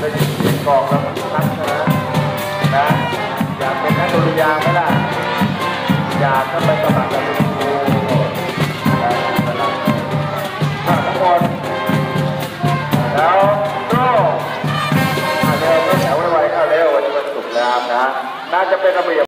ได้ยินเสียงกองแล้วมันทักนะนะอยากเป็นนักดนตรียาไหมล่ะอยากก็ไปสมัครกับคุณครูนะครทุกคนแล้วโซ่เร็วก็แถวไวๆเอาเร็ววันนี้วันศุกร์แล้วนะน่าจะเป็นระเบียบ